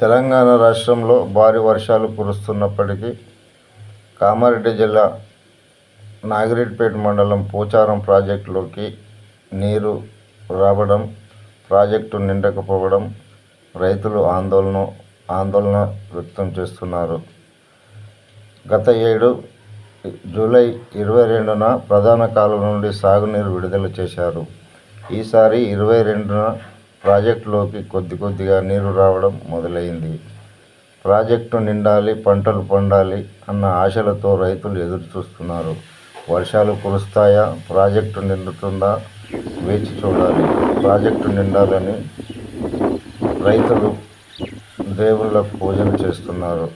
తెలంగాణ రాష్ట్రంలో భారీ వర్షాలు కురుస్తున్నప్పటికీ కామారెడ్డి జిల్లా నాగిరెడ్డిపేట మండలం పోచారం ప్రాజెక్టులోకి నీరు రావడం ప్రాజెక్టు నిండకపోవడం రైతులు ఆందోళన ఆందోళన వ్యక్తం చేస్తున్నారు. గత ఏడు జూలై ఇరవై రెండున ప్రధాన కాలువ నుండి సాగునీరు విడుదల చేశారు. ఈసారి ఇరవై రెండున ప్రాజెక్టులోకి కొద్ది కొద్దిగా నీరు రావడం మొదలైంది. ప్రాజెక్టు నిండాలి పంటలు పండాలి అన్న ఆశలతో రైతులు ఎదురు చూస్తున్నారు వర్షాలు కురుస్తాయా? ప్రాజెక్టు నిండుతుందా? వేచి చూడాలి. ప్రాజెక్టు నిండాలని రైతులు దేవుళ్ళకు పూజలు చేస్తున్నారు.